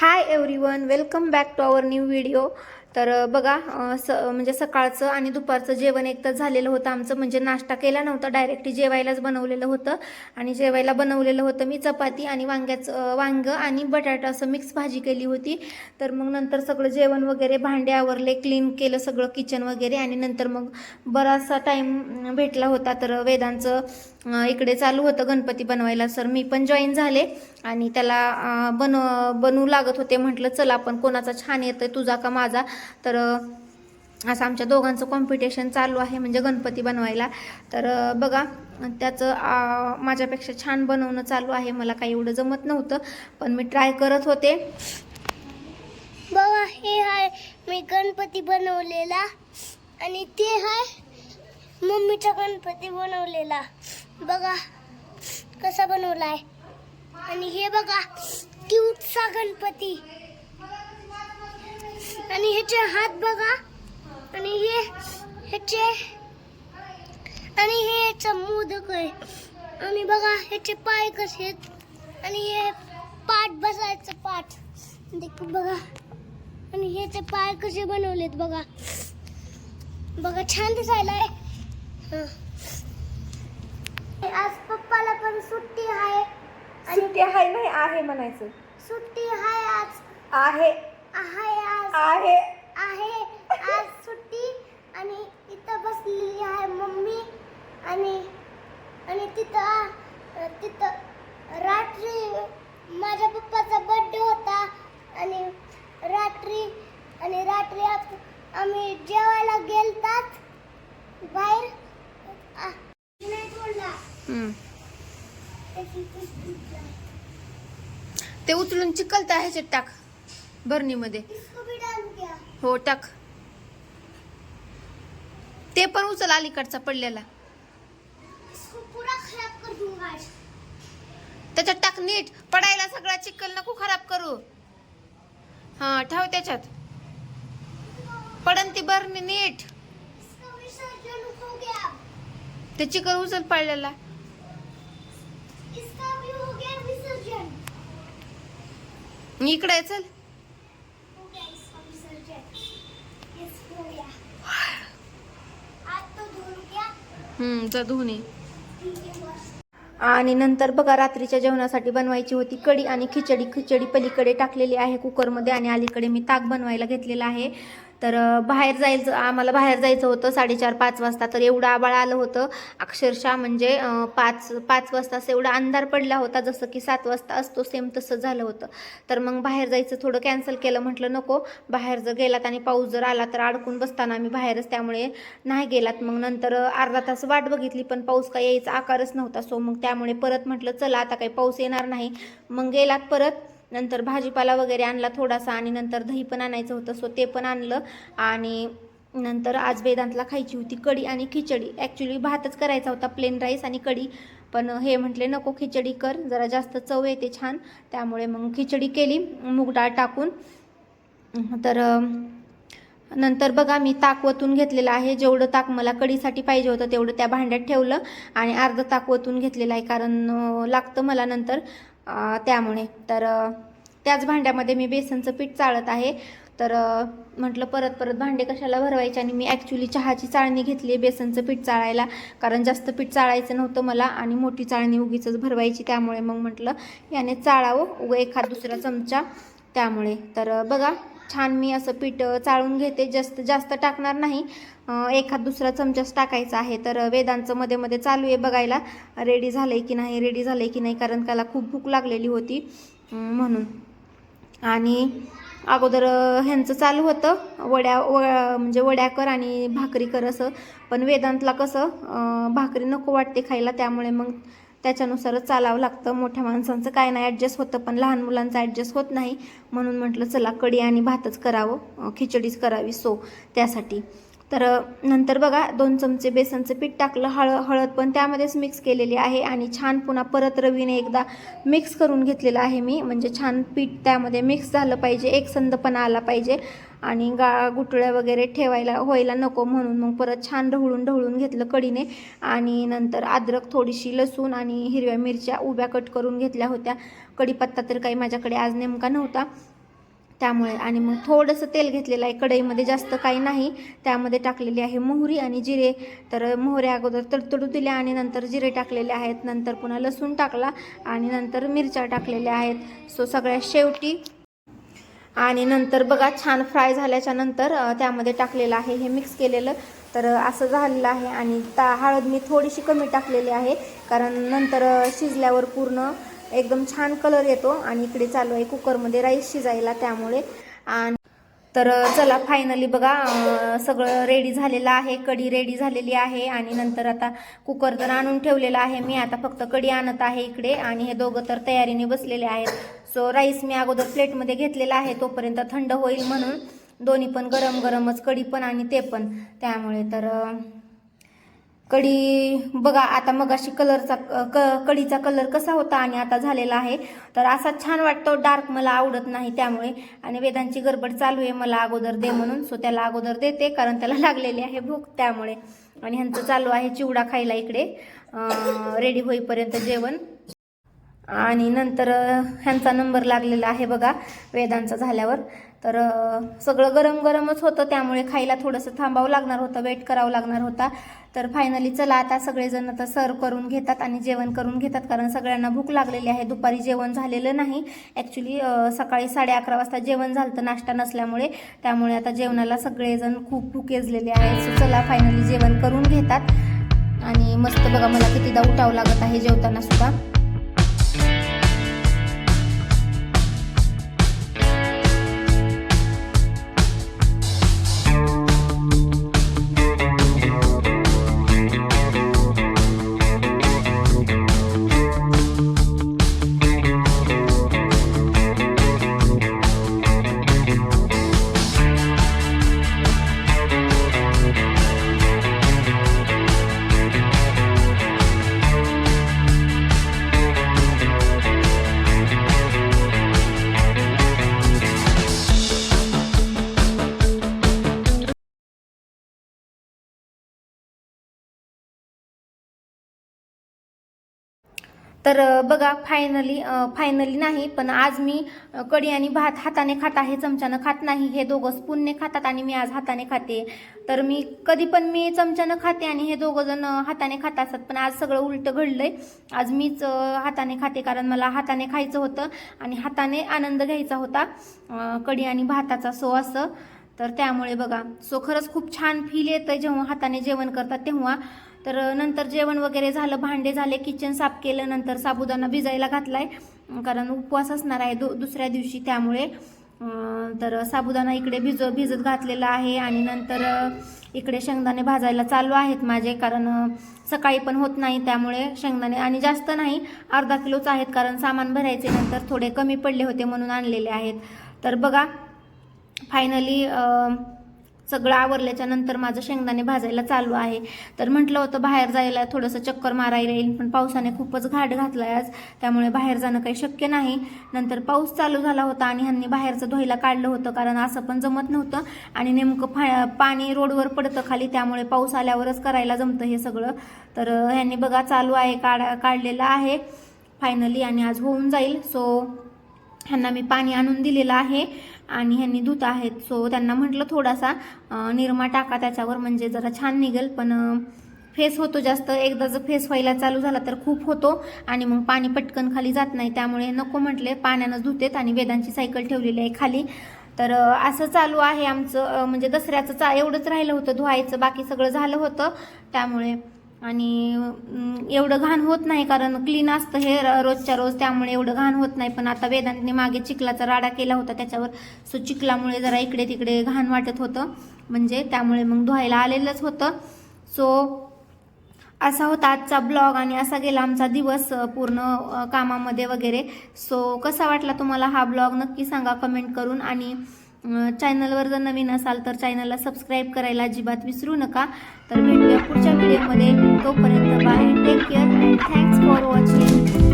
Hi everyone, welcome back to our new video. तर बघा स म्हणजे सकाळचं आणि दुपारचं जेवण एकतर झालेलं होतं आमचं म्हणजे नाश्ता केला नव्हता डायरेक्ट जेवायलाच बनवलेलं होतं. आणि जेवायला बनवलेलं होतं मी चपाती आणि वांग्याचं वांगं आणि बटाटा असं मिक्स भाजी केली होती. तर मग नंतर सगळं जेवण वगैरे भांडे आवरले क्लीन केलं सगळं किचन वगैरे आणि नंतर मग बराचसा टाईम भेटला होता. तर वेदांचं इकडे चालू होतं गणपती बनवायला. सर मी पण जॉईन झाले आणि त्याला बनव बन बनवू लागत होते. म्हटलं चला आपण कोणाचा छान येतं तुझा का माझा? तर असं आमच्या दोघांचं कॉम्पिटिशन चालू आहे म्हणजे गणपती बनवायला. तर बघा त्याचं माझ्यापेक्षा छान बनवणं चालू आहे. मला काही एवढं जमत नव्हतं पण मी ट्राय करत होते. बघा हे आहे मी गणपती बनवलेला आणि ते आहे मम्मीचा गणपती बनवलेला. बघा कसा बनवला आहे आणि हे बघा क्यूटचा गणपती. आणि ह्याचे हात बघा. आणि हे ह्याचे आणि हे ह्याचा मोदक आहे. आणि बघा ह्याचे पाय कसे आहेत. आणि हे पाठ बसायचं पाठ. देख बघा. आणि ह्याचे पाय कसे बनवलेत बघा. बघा छान दिसायला आहे. हं. आज पप्पाला पण सुट्टी आहे. सुट्टी आहे नाही आहे म्हणायचं. सुट्टी आहे आज. आहे. आहे आज. आहे. आहे. आज सुट्टी आणि इथं बसलेली आहे मम्मी आणि आणि तिथं तिथं रात्री माझ्या पप्पाचा बर्थडे होता आणि रात्री आणि रात्री आम्ही जेवायला गेलतात बाहेर. ते उचलून चिकलता ह्याच्यात टाक बरणीमध्ये हो टाक. ते पण उचल अलीकडचा पडलेला. त्याच्यात टाक नीट. पडायला सगळा चिकल नको खराब करू. हा ठेव त्याच्यात. पडन ती बरणी नीट. ते चिकल उचल पडलेला. इसका भी हो इकडे चल. हम्म जा धुणे आणि नंतर बघा रात्रीच्या जेवणासाठी बनवायची होती कढी आणि खिचडी. खिचडी पलीकडे टाकलेली आहे कुकरमध्ये आणि अलीकडे मी ताक बनवायला घेतलेला आहे. तर बाहेर जायचं आम्हाला बाहेर जायचं होतं साडेचार पाच वाजता. तर एवढं आबाळ आलं होतं. अक्षरशः म्हणजे पाच पाच वाजता असं एवढा अंधार पडला होता जसं की सात वाजता असतो सेम तसं झालं होतं. तर मग बाहेर जायचं थोडं कॅन्सल केलं म्हटलं नको. बाहेर जर गेलात आणि पाऊस जर आला तर अडकून बसताना आम्ही बाहेरच त्यामुळे नाही गेलात. मग नंतर अर्धा तास वाट बघितली पण पाऊस काही यायचा आकारच नव्हता. सो मग त्यामुळे परत म्हटलं चला आता काही पाऊस येणार नाही. मग गेलात परत. नंतर भाजीपाला वगैरे आणला थोडासा आणि नंतर दही पण आणायचं होतं सो ते पण आणलं. आणि नंतर आज वेदांतला खायची होती कढी आणि खिचडी. ॲक्च्युली भातच करायचा होता प्लेन राईस आणि कढी. पण हे म्हटले नको खिचडी कर जरा जास्त चव येते छान. त्यामुळे मग खिचडी केली मूग डाळ टाकून. तर नंतर बघा मी ताक वतून घेतलेलं आहे. जेवढं ताक मला कढीसाठी पाहिजे होतं तेवढं त्या भांड्यात ठेवलं. आणि अर्धं ताक वतून घेतलेलं आहे कारण लागतं मला नंतर. त्यामुळे. तर त्याच भांड्यामध्ये मी बेसनचं पीठ चाळत आहे. तर म्हटलं परत परत भांडे कशाला भरवायचे आणि मी ॲक्च्युली चहाची चाळणी घेतली आहे बेसनचं पीठ चाळायला. कारण जास्त पीठ चाळायचं नव्हतं मला आणि मोठी चाळणी उगीच भरवायची. त्यामुळे मग म्हटलं याने चाळावं उगं एखाद दुसरा चमचा. त्यामुळे. तर बघा छान मी असं पीठ चाळून घेते. जास्त जास्त टाकणार नाही. एखाद दुसरा चमचाच टाकायचा आहे. तर वेदांचं मध्ये मध्ये चालू आहे बघायला. रेडी झालं आहे की नाही? रेडी झालं आहे की नाही? कारण त्याला खूप भूक लागलेली होती. म्हणून. आणि अगोदर ह्यांचं चालू होतं. वड्या व म्हणजे वड्या कर आणि भाकरी कर असं. पण वेदांतला कसं भाकरी नको वाटते खायला. त्यामुळे मग त्याच्यानुसारच चालावं लागतं. मोठ्या माणसांचं काय नाही ॲडजस्ट होतं पण लहान मुलांचं ॲडजस्ट होत नाही. म्हणून म्हटलं चला कढी आणि भातच करावं. खिचडीच करावी सो त्यासाठी. तर नंतर बघा दोन चमचे बेसनचं पीठ टाकलं. हळ हळद पण त्यामध्येच मिक्स केलेली आहे आणि छान पुन्हा परत रवीने एकदा मिक्स करून घेतलेलं आहे मी. म्हणजे छान पीठ त्यामध्ये मिक्स झालं पाहिजे. एकसंधपणा आला पाहिजे. आणि गा गुटळ्या वगैरे ठेवायला व्हायला नको म्हणून मग परत छान ढवळून ढवळून घेतलं कढीने आणि नंतर अद्रक थोडीशी लसूण आणि हिरव्या मिरच्या उभ्या कट करून घेतल्या होत्या. कढीपत्ता तर काही माझ्याकडे आज नेमका नव्हता. त्यामुळे आणि मग थोडंसं तेल घेतलेलं आहे. कढईमध्ये जास्त काही नाही. त्यामध्ये टाकलेली आहे मोहरी आणि जिरे. तर मोहऱ्या अगोदर तडतडू दिल्या आणि नंतर जिरे टाकलेले आहेत. नंतर पुन्हा लसूण टाकला आणि नंतर मिरच्या टाकलेल्या आहेत. सो सगळ्या शेवटी आणि नंतर बघा छान फ्राय झाल्याच्यानंतर त्यामध्ये टाकलेलं आहे. हे मिक्स केलेलं. तर असं झालेलं आहे. आणि ता हळद मी थोडीशी कमी टाकलेली आहे. कारण नंतर शिजल्यावर पूर्ण एकदम छान कलर येतो. आणि इकडे चालू आहे कुकरमध्ये राईस शिजायला त्यामुळे. आणि तर चला फायनली बघा सगळं रेडी झालेलं आहे. कढी रेडी झालेली आहे. आणि नंतर आता कुकर तर आणून ठेवलेला आहे. मी आता फक्त कढी आणत आहे इकडे. आणि हे दोघं तर तयारीने बसलेले आहेत. सो राईस मी अगोदर प्लेटमध्ये घेतलेला आहे तोपर्यंत थंड होईल म्हणून. दोन्ही पण गरम गरमच कढी पण आणि ते पण. त्यामुळे तर कढी बघा आता मगाशी कलरचा क कढीचा कलर कसा होता आणि आता झालेला आहे. तर असा छान वाटतो डार्क मला आवडत नाही त्यामुळे. आणि वेदांची गडबड चालू आहे मला अगोदर दे म्हणून. सो त्याला अगोदर देते कारण त्याला लागलेली आहे भूक त्यामुळे. आणि ह्यांचं चालू आहे चिवडा खायला इकडे. रेडी होईपर्यंत जेवण. आणि नंतर ह्यांचा नंबर लागलेला आहे बघा वेदांचा झाल्यावर. तर सगळं गरम गरमच होतं त्यामुळे खायला थोडंसं थांबावं लागणार होतं वेट करावं लागणार होता. तर फायनली चला आता सगळेजण आता सर्व करून घेतात आणि जेवण करून घेतात कारण सगळ्यांना भूक लागलेली आहे. दुपारी जेवण झालेलं नाही. ॲक्च्युली सकाळी साडे अकरा वाजता जेवण झालं तर नाश्ता नसल्यामुळे. त्यामुळे आता जेवणाला सगळेजण खूप भुकेजलेले आहेत सो चला फायनली जेवण करून घेतात. आणि मस्त बघा मला कितीदा उठावं लागत आहे जेवताना सुद्धा. तर बघा फायनली फायनली नाही पण आज मी कडी कढी आणि भात हाताने खात आहे चमच्यानं खात नाही हे दोघं स्पूनने खातात आणि मी आज हाताने खाते. तर मी कधी पण मी चमच्यानं खाते आणि हे दोघं जण हाताने खात असतात पण आज सगळं उलटं घडलंय. आज मीच हाताने खाते कारण मला हाताने खायचं होतं आणि हाताने आनंद घ्यायचा होता कडी कढी आणि भाताचा सो असं. तर त्यामुळे बघा सो खरंच खूप छान फील येतं जेव्हा हाताने जेवण करतात तेव्हा. तर नंतर जेवण वगैरे झालं भांडे झाले किचन साफ केलं नंतर साबुदाणा भिजायला घातलाय. कारण उपवास असणार आहे दु दुसऱ्या दिवशी त्यामुळे तर साबुदाणा इकडे भिज भिजत घातलेला आहे आणि नंतर इकडे शेंगदाणे भाजायला चालू आहेत माझे कारण सकाळी पण होत नाही त्यामुळे शेंगदाणे आणि जास्त नाही अर्धा किलोच आहेत कारण सामान भरायचे नंतर थोडे कमी पडले होते म्हणून आणलेले आहेत. तर बघा फायनली सगळं आवरल्याच्या नंतर माझं शेंगदाणे भाजायला चालू आहे. तर म्हटलं होतं बाहेर जायला थोडंसं चक्कर मारायला येईल पण पावसाने खूपच घाट घातलाय आज. त्यामुळे बाहेर जाणं काही शक्य नाही. नंतर पाऊस चालू झाला होता आणि ह्यांनी बाहेरचं धुवायला काढलं होतं कारण असं पण जमत नव्हतं. आणि नेमकं फा पाणी रोडवर पडतं खाली त्यामुळे पाऊस आल्यावरच करायला जमतं हे सगळं. तर ह्यांनी बघा चालू आहे काढा काढलेलं आहे. फायनली आणि आज होऊन जाईल. सो ह्यांना मी पाणी आणून दिलेलं आहे. आणि ह्यांनी धुत आहेत. सो त्यांना म्हटलं थोडासा निरमा टाका त्याच्यावर म्हणजे जरा छान निघेल. पण फेस होतो जास्त. एकदा जर फेस व्हायला चालू झाला तर खूप होतो आणि मग पाणी पटकन खाली जात नाही. त्यामुळे नको म्हटले पाण्यानं धुतेत आणि वेदांची सायकल ठेवलेली आहे खाली. तर असं चालू आहे आमचं म्हणजे दसऱ्याचं चा एवढंच राहिलं होतं. धुवायचं बाकी सगळं झालं होतं. त्यामुळे आणि एवढं घाण होत नाही कारण क्लीन असतं हे र- रोजच्या रोज त्यामुळे एवढं घाण होत नाही. पण आता वेदांतने मागे चिखलाचा राडा केला होता त्याच्यावर सो चिखलामुळे जरा इकडे तिकडे घाण वाटत होतं. म्हणजे त्यामुळे मग धुवायला आलेलंच होतं. सो असा होता आजचा ब्लॉग आणि असा गेला आमचा दिवस पूर्ण कामामध्ये वगैरे. सो कसा वाटला तुम्हाला हा ब्लॉग? नक्की सांगा कमेंट करून. आणि चॅनलवर जर नवीन असाल तर चॅनलला सबस्क्राईब करायला अजिबात विसरू नका. तर भेटूया पुढच्या व्हिडिओमध्ये तोपर्यंत bye take care and thanks for watching